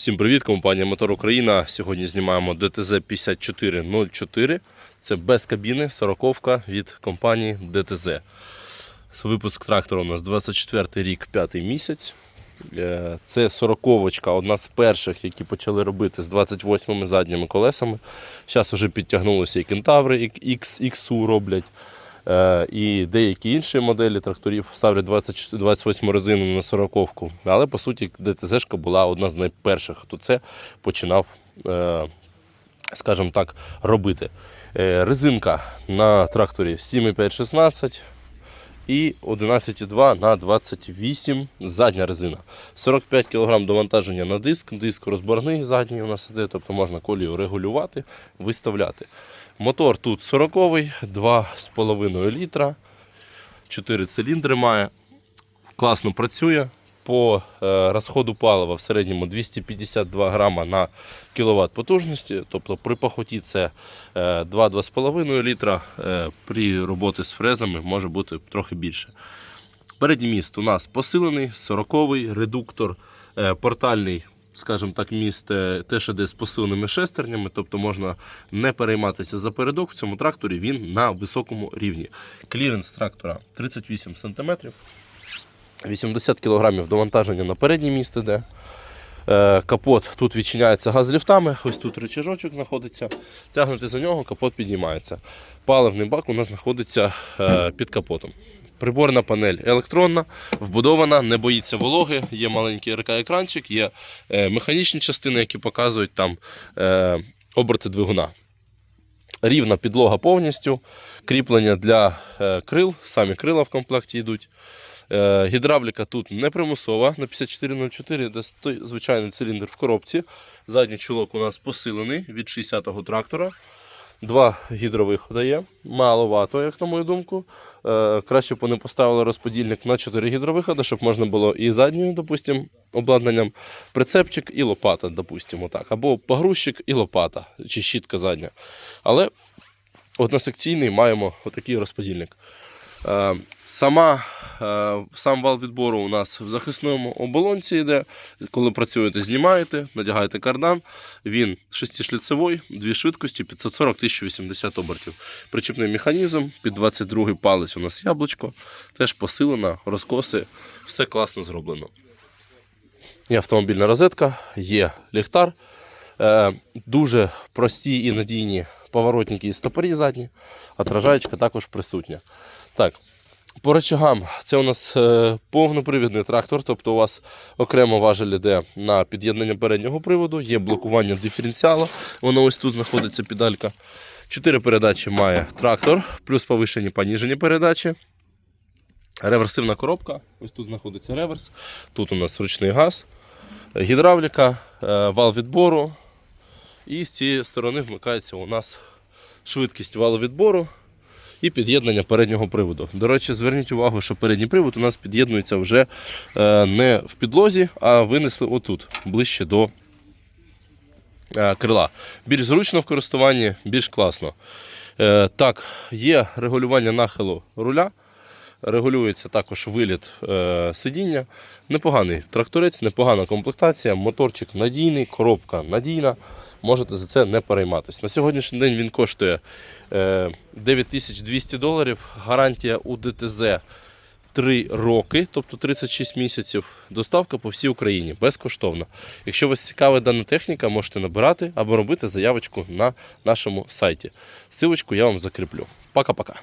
Всім привіт, компанія Мотор Україна. Сьогодні знімаємо DTZ 5404. Це без кабіни, сороковка від компанії DTZ. Випуск трактора у нас 24 рік, 5 місяць. Е, Це сороковочка, одна з перших, які почали робити з 28 ми задніми колесами. Зараз вже підтягнулися і кентаври, і XXU роблять. Е, І деякі інші моделі тракторів ставлять 20, 28 резину на 40-ку. Але по суті ДТЗ була одна з найперших, хто це починав, е, скажімо так, робити. Е, Резинка на тракторі 7,5-16 і 11,2 на 28 задня резина. 45 кг довантаження на диск. Диск розборний задній у нас іде, тобто можна колію регулювати, виставляти. Мотор тут 40-й, 2,5 літра, 4 циліндри має. Класно працює. По е, розходу палива в середньому 252 грама на кіловат потужності. Тобто при пахоті це е, 2-2,5 літра. Е, при роботі з фрезами може бути трохи більше. Передній міст у нас посилений, 40-й редуктор, е, портальний, скажімо так, міст е, теж іде з посиленими шестернями, тобто можна не перейматися за передок. В цьому тракторі він на високому рівні. Кліренс трактора 38 см. 80 кг довантаження на переднє міст іде. Е, Капот тут відчиняється газліфтами, ось тут рычажочок знаходиться. Тягнути за нього, капот піднімається. Паливний бак у нас знаходиться е, під капотом. Приборна панель електронна, вбудована, не боїться вологи, є маленький РК-екранчик, є е, механічні частини, які показують там оберти двигуна. Рівна підлога повністю, кріплення для е, крил, самі крила в комплекті йдуть. Е, Гідравліка тут не примусова на 5404, де звичайний циліндр в коробці. Задній чулок у нас посилений від 60-го трактора. Два гідровиходи є. Маловато, як на мою думку. Е, краще б вони поставили розподільник на 4 гідровиходи, щоб можна було і задньою, допустим, обладнанням, прицепчик і лопата, допустимо так. Або погрузчик і лопата, чи щітка задня. Але односекційний маємо отакий розподільник. Е, Сама, е, сам вал відбору у нас в захисному оболонці йде. Коли працюєте, знімаєте, надягаєте кардан. Він шестишліцевий, дві швидкості, 540-1080 обертів. Причіпний механізм, під 22 палець у нас яблучко, теж посилена, розкоси, все класно зроблено. Є автомобільна розетка, є ліхтар. Е, дуже прості і надійні поворотники і стопорі задні, отражаєчка також присутня. Так, по речагам, це у нас е, повнопривідний трактор, тобто у вас окремо важель іде на під'єднання переднього приводу, є блокування диференціалу, воно ось тут знаходиться педалька. Чотири передачі має трактор, плюс повишені поніжені передачі. Реверсивна коробка, ось тут знаходиться реверс, тут у нас ручний газ, гідравліка, е, вал відбору. І з цієї сторони вмикається у нас швидкість валу відбору і під'єднання переднього приводу. До речі, зверніть увагу, що передній привод у нас під'єднується вже е, не в підлозі, а винесли отут, ближче до е, крила. Більш зручно в користуванні, більш класно. Так, є регулювання нахилу руля. Регулюється також виліт е, сидіння. Непоганий тракторець, непогана комплектація, моторчик надійний, коробка надійна. Можете за це не перейматися. На сьогоднішній день він коштує е, 9200 доларів. Гарантія у ДТЗ 3 роки, тобто 36 місяців. Доставка по всій Україні безкоштовна. Якщо вас цікавить дана техніка, можете набирати або робити заявочку на нашому сайті. Силочку я вам закріплю. Пока-пока.